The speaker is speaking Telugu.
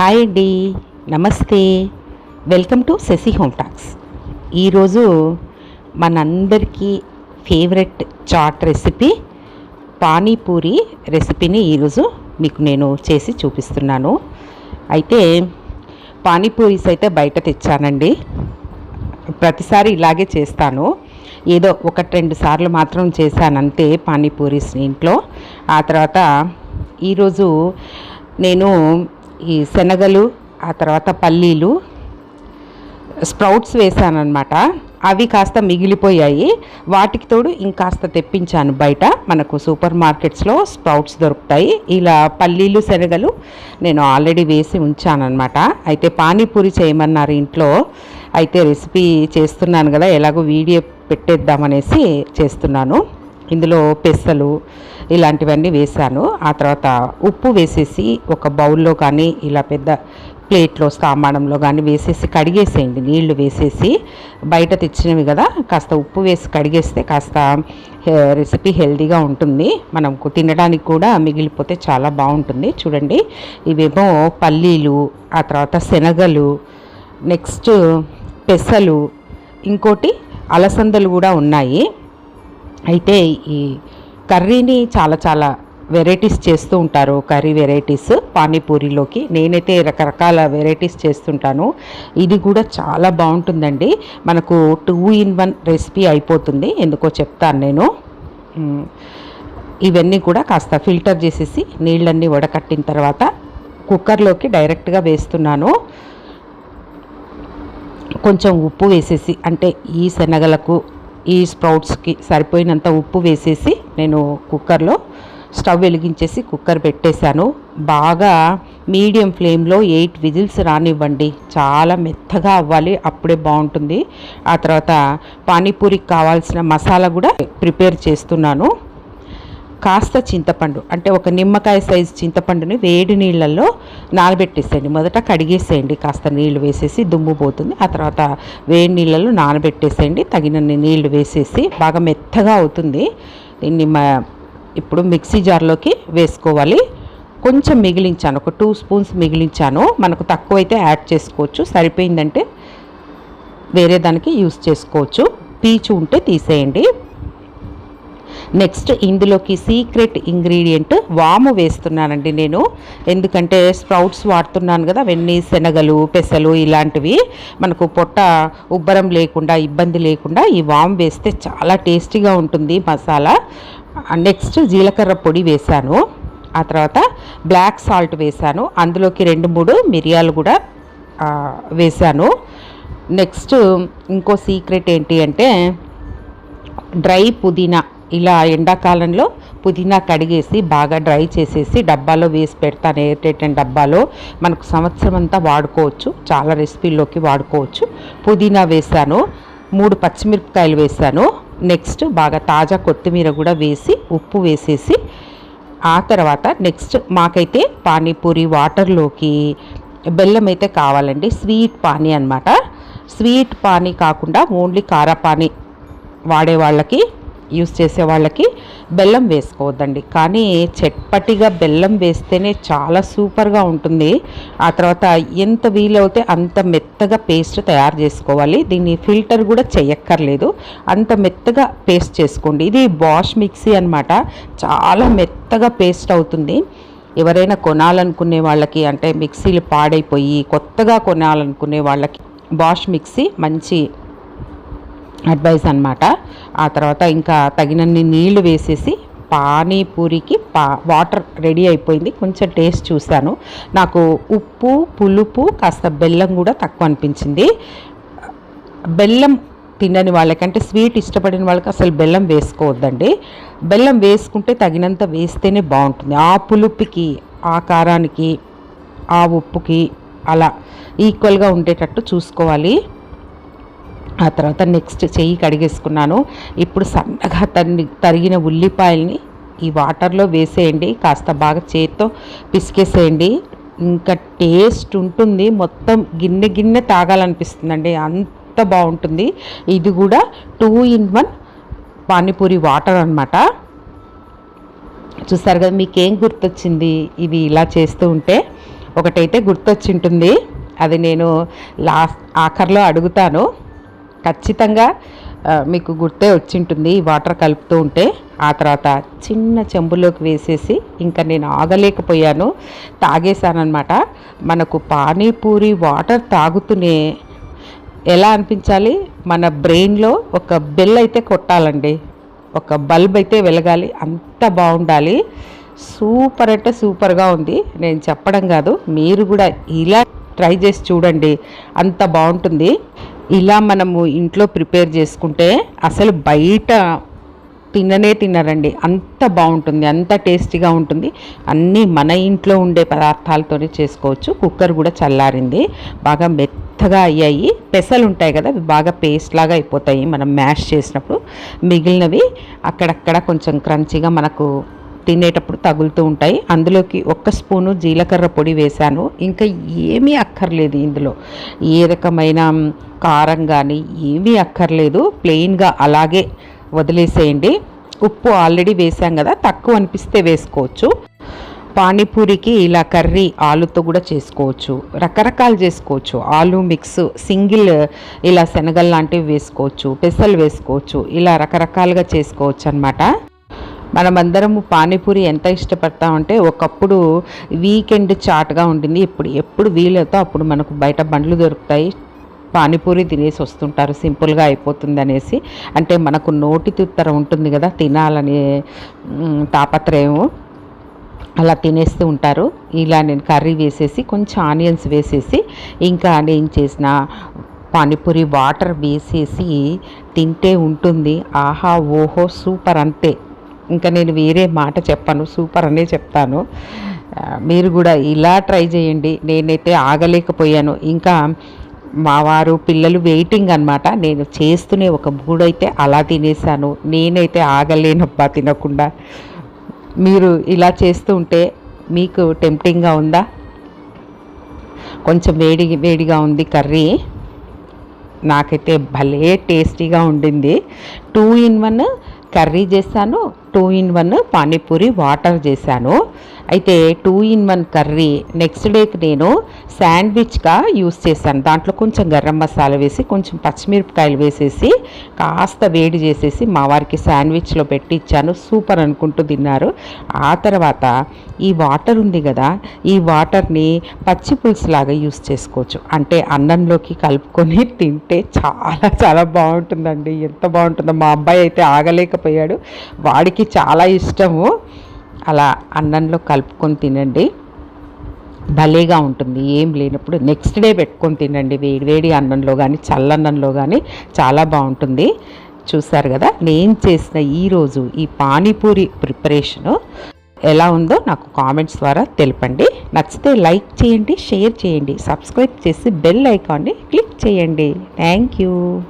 హాయ్ అండి నమస్తే welcome to Shashi home talks ఈరోజు మనందరికీ ఫేవరెట్ చాట్ రెసిపీ పానీపూరి రెసిపీని ఈరోజు మీకు నేను చేసి చూపిస్తున్నాను. అయితే పానీపూరీస్ అయితే బయట తెచ్చానండి. ప్రతిసారి ఇలాగే చేస్తాను. ఏదో ఒకటి రెండు సార్లు మాత్రం చేశానంతే పానీపూరీస్ ఇంట్లో. ఆ తర్వాత ఈరోజు నేను ఈ శనగలు ఆ తర్వాత పల్లీలు స్ప్రౌట్స్ వేసానమాట అవి కాస్త మిగిలిపోయాయి. వాటికి తోడు ఇంకాస్త తెప్పించాను బయట. మనకు సూపర్ మార్కెట్స్లో స్ప్రౌట్స్ దొరుకుతాయి. ఇలా పల్లీలు శనగలు నేను ఆల్రెడీ వేసి ఉంచానన్నమాట. అయితే పానీపూరి చేయమన్నారు ఇంట్లో. అయితే రెసిపీ చేస్తున్నాను కదా ఎలాగో వీడియో పెట్టేద్దామనేసి చేస్తున్నాను. ఇందులో పెసలు ఇలాంటివన్నీ వేసాను ఆ తర్వాత ఉప్పు వేసేసి ఒక బౌల్లో కానీ ఇలా పెద్ద ప్లేట్లో సామానంలో కానీ వేసేసి కడిగేసేయండి. నీళ్ళు వేసేసి బయట తెచ్చినవి కదా కాస్త ఉప్పు వేసి కడిగేస్తే కాస్త రెసిపీ హెల్దీగా ఉంటుంది. మనకు తినడానికి కూడా మిగిలిపోతే చాలా బాగుంటుంది. చూడండి ఇవేమో పల్లీలు ఆ తర్వాత శనగలు నెక్స్ట్ పెసలు ఇంకోటి అలసందలు కూడా ఉన్నాయి. అయితే ఈ కర్రీని చాలా చాలా వెరైటీస్ చేస్తూ ఉంటారు. కర్రీ వెరైటీస్ పానీపూరిలోకి. నేనైతే రకరకాల వెరైటీస్ చేస్తుంటాను. ఇది కూడా చాలా బాగుంటుందండి. మనకు టూ ఇన్ వన్ రెసిపీ అయిపోతుంది. ఎందుకో చెప్తాను నేను. ఇవన్నీ కూడా కాస్త ఫిల్టర్ చేసేసి నీళ్ళన్నీ వడకట్టిన తర్వాత కుక్కర్లోకి డైరెక్ట్గా వేస్తున్నాను. కొంచెం ఉప్పు వేసేసి అంటే ఈ శనగలకు ఈ స్ప్రౌట్స్కి సరిపోయినంత ఉప్పు వేసేసి నేను కుక్కర్లో స్టవ్ వెలిగించేసి కుక్కర్ పెట్టేశాను. బాగా మీడియం ఫ్లేమ్లో ఎయిట్ విజిల్స్ రానివ్వండి. చాలా మెత్తగా అవ్వాలి అప్పుడే బాగుంటుంది. ఆ తర్వాత పానీపూరికి కావాల్సిన మసాలా కూడా ప్రిపేర్ చేస్తున్నాను. కాస్త చింతపండు అంటే ఒక నిమ్మకాయ సైజు చింతపండుని వేడి నీళ్ళల్లో నానబెట్టేసేయండి. మొదట కడిగేసేయండి కాస్త నీళ్ళు వేసేసి దుమ్ము పోతుంది. ఆ తర్వాత వేడి నీళ్ళల్లో నానబెట్టేసేయండి. తగినన్ని నీళ్ళు వేసేసి బాగా మెత్తగా అవుతుంది. దీన్ని ఇప్పుడు మిక్సీ జార్లోకి వేసుకోవాలి. కొంచెం మిగిలించాను ఒక టూ స్పూన్స్ మిగిలించాను. మనకు తక్కువైతే యాడ్ చేసుకోవచ్చు. సరిపోయిందంటే వేరే దానికి యూస్ చేసుకోవచ్చు. పీచు ఉంటే తీసేయండి. నెక్స్ట్ ఇందులోకి సీక్రెట్ ఇంగ్రీడియంట్ వాము వేస్తున్నానండి నేను. ఎందుకంటే స్ప్రౌట్స్ వాడుతున్నాను కదా అవన్నీ శనగలు పెసలు ఇలాంటివి. మనకు పొట్ట ఉబ్బరం లేకుండా ఇబ్బంది లేకుండా ఈ వాము వేస్తే చాలా టేస్టీగా ఉంటుంది మసాలా. నెక్స్ట్ జీలకర్ర పొడి వేశాను. ఆ తర్వాత బ్లాక్ సాల్ట్ వేశాను. అందులోకి రెండు మూడు మిరియాలు కూడా వేశాను. నెక్స్ట్ ఇంకో సీక్రెట్ ఏంటి అంటే డ్రై పుదీనా. ఇలా ఎండాకాలంలో పుదీనా కడిగేసి బాగా డ్రై చేసేసి డబ్బాలో వేసి పెడతాను ఎయిర్ టైట్ అండ్ డబ్బాలో మనకు సంవత్సరం అంతా వాడుకోవచ్చు. చాలా రెసిపీల్లోకి వాడుకోవచ్చు. పుదీనా వేసాను. మూడు పచ్చిమిరపకాయలు వేసాను. నెక్స్ట్ బాగా తాజా కొత్తిమీర కూడా వేసి ఉప్పు వేసేసి ఆ తర్వాత నెక్స్ట్ మాకైతే పానీపూరి వాటర్లోకి బెల్లం అయితే కావాలండి. స్వీట్ పానీ అనమాట స్వీట్ పానీ కాకుండా ఓన్లీ కారా పానీ వాడే వాళ్ళకి యూస్ చేసే వాళ్ళకి బెల్లం వేసుకోవద్దండి. కానీ చట్పటిగా బెల్లం వేస్తేనే చాలా సూపర్గా ఉంటుంది. ఆ తర్వాత ఎంత వీలవుతే అంత మెత్తగా పేస్ట్ తయారు చేసుకోవాలి. దీన్ని ఫిల్టర్ కూడా చేయక్కర్లేదు అంత మెత్తగా పేస్ట్ చేసుకోండి. ఇది బాష్ మిక్సీ అనమాట చాలా మెత్తగా పేస్ట్ అవుతుంది. ఎవరైనా కొనాలనుకునే వాళ్ళకి అంటే మిక్సీలు పాడైపోయి కొత్తగా కొనాలనుకునే వాళ్ళకి బాష్ మిక్సీ మంచి అడ్వైస్ అనమాట ఆ తర్వాత ఇంకా తగినన్ని నీళ్ళు వేసేసి పానీపూరికి పా వాటర్ రెడీ అయిపోయింది. కొంచెం టేస్ట్ చూశాను. నాకు ఉప్పు పులుపు కాస్త బెల్లం కూడా తక్కువ అనిపించింది. బెల్లం తినని వాళ్ళకంటే స్వీట్ ఇష్టపడిన వాళ్ళకి అసలు బెల్లం వేసుకోవద్దండి. బెల్లం వేసుకుంటే తగినంత వేస్తేనే బాగుంటుంది. ఆ పులుపుకి ఆ కారానికి ఆ ఉప్పుకి అలా ఈక్వల్గా ఉండేటట్టు చూసుకోవాలి. ఆ తర్వాత నెక్స్ట్ చెయ్యి కడిగేసుకున్నాను. ఇప్పుడు సన్నగా తన్ని తరిగిన ఉల్లిపాయల్ని ఈ వాటర్లో వేసేయండి. కాస్త బాగా చేత్తో పిసికేసేయండి. ఇంకా టేస్ట్ ఉంటుంది. మొత్తం గిన్నె గిన్నె తాగాలనిపిస్తుందండి. అంత బాగుంటుంది. ఇది కూడా two in one panipuri water అన్నమాట. చూసారు కదా మీకేం గుర్తొచ్చింది? ఇవి ఇలా చేస్తూ ఉంటే ఒకటైతే గుర్తొచ్చింటుంది. అది నేను లాస్ట్ ఆఖర్లో అడుగుతాను. ఖచ్చితంగా మీకు గుర్తే వచ్చింటుంది ఈ వాటర్ కలుపుతూ ఉంటే. ఆ తర్వాత చిన్న చెంబులోకి వేసేసి ఇంకా నేను ఆగలేకపోయాను. తాగేశానమాట మనకు పానీపూరి వాటర్ తాగుతూనే ఎలా అనిపించాలి? మన బ్రెయిన్లో ఒక బెల్ అయితే కొట్టాలండి. ఒక బల్బ్ అయితే వెలగాలి. అంత బాగుండాలి. సూపర్ అంటే సూపర్గా ఉంది. నేను చెప్పడం కాదు. మీరు కూడా ఇలా ట్రై చేసి చూడండి. అంత బాగుంటుంది. ఇలా మనము ఇంట్లో ప్రిపేర్ చేసుకుంటే అసలు బయట తిననే తినరండి. అంత బాగుంటుంది అంత టేస్టీగా ఉంటుంది. అన్నీ మన ఇంట్లో ఉండే పదార్థాలతోనే చేసుకోవచ్చు. కుక్కర్ కూడా చల్లారింది. బాగా మెత్తగా అయ్యాయి. పెసలు ఉంటాయి కదా అవి బాగా పేస్ట్ లాగా అయిపోతాయి మనం మ్యాష్ చేసినప్పుడు. మిగిలినవి అక్కడక్కడ కొంచెం క్రంచిగా మనకు తినేటప్పుడు తగులుతూ ఉంటాయి. అందులోకి ఒక్క స్పూను జీలకర్ర పొడి వేశాను. ఇంకా ఏమీ అక్కర్లేదు ఇందులో. ఏ రకమైన కారం కానీ ఏమీ అక్కర్లేదు. ప్లెయిన్గా అలాగే వదిలేసేయండి. ఉప్పు ఆల్రెడీ వేసాం కదా తక్కువ అనిపిస్తే వేసుకోవచ్చు. పానీపూరికి ఇలా కర్రీ ఆలుతో కూడా చేసుకోవచ్చు. రకరకాలు చేసుకోవచ్చు. ఆలు మిక్స్ సింగిల్ ఇలా శనగలు లాంటివి వేసుకోవచ్చు పెసలు వేసుకోవచ్చు ఇలా రకరకాలుగా చేసుకోవచ్చు అనమాట మనమందరము పానీపూరి ఎంత ఇష్టపడతామంటే ఒకప్పుడు వీకెండ్ చాట్గా ఉంటుంది ఇప్పుడు ఎప్పుడు వీలైతే అప్పుడు మనకు బయట బండ్లు దొరుకుతాయి. పానీపూరి తినేసి వస్తుంటారు. సింపుల్గా అయిపోతుంది అనేసి అంటే మనకు నోటి తుత్తర ఉంటుంది కదా తినాలనే తాపత్రయం. అలా తినేస్తూ ఉంటారు. ఇలా నేను కర్రీ వేసేసి కొంచెం ఆనియన్స్ వేసేసి ఇంకా నేను చేసిన పానీపూరి వాటర్ వేసేసి తింటే ఉంటుంది. ఆహా ఓహో సూపర్ అంతే. ఇంకా నేను వేరే మాట చెప్పను సూపర్ అనే చెప్తాను. మీరు కూడా ఇలా ట్రై చేయండి. నేనైతే ఆగలేకపోయాను. ఇంకా మా వారు పిల్లలు వెయిటింగ్ అనమాట నేను చేస్తూనే ఒక మూడైతే అలా తినేసాను. నేనైతే ఆగలేనబ్బా తినకుండా. మీరు ఇలా చేస్తూ ఉంటే మీకు టెంప్టింగ్గా ఉందా? కొంచెం వేడి వేడిగా ఉంది కర్రీ. నాకైతే భలే టేస్టీగా ఉండింది. టూ ఇన్ వన్ కర్రీ చేశాను. Two in one panipuri water చేశాను. అయితే two in one curry next డేకి నేను శాండ్విచ్గా యూస్ చేశాను. దాంట్లో కొంచెం గరం మసాలా వేసి కొంచెం పచ్చిమిరపకాయలు వేసేసి కాస్త వేడి చేసేసి మా వారికి శాండ్విచ్లో పెట్టి ఇచ్చాను. సూపర్ అనుకుంటూ తిన్నారు. ఆ తర్వాత ఈ వాటర్ ఉంది కదా ఈ వాటర్ని పచ్చి పులుసు లాగా యూస్ చేసుకోవచ్చు. అంటే అన్నంలోకి కలుపుకొని తింటే చాలా చాలా బాగుంటుందండి. ఎంత బాగుంటుందో మా అబ్బాయి అయితే ఆగలేకపోయాడు. వాడికి చాలా ఇష్టము. అలా అన్నంలో కలుపుకొని తినండి. భలేగా ఉంటుంది. ఏం లేనప్పుడు నెక్స్ట్ డే పెట్టుకొని తినండి. వేడి వేడి అన్నంలో కానీ చల్లన్నంలో కానీ చాలా బాగుంటుంది. చూసారు కదా నేను చేసిన ఈరోజు ఈ పానీపూరి ప్రిపరేషను ఎలా ఉందో నాకు కామెంట్స్ ద్వారా తెలపండి. నచ్చితే లైక్ చేయండి షేర్ చేయండి సబ్స్క్రైబ్ చేసి బెల్ ఐకాన్ని క్లిక్ చేయండి. Thank you.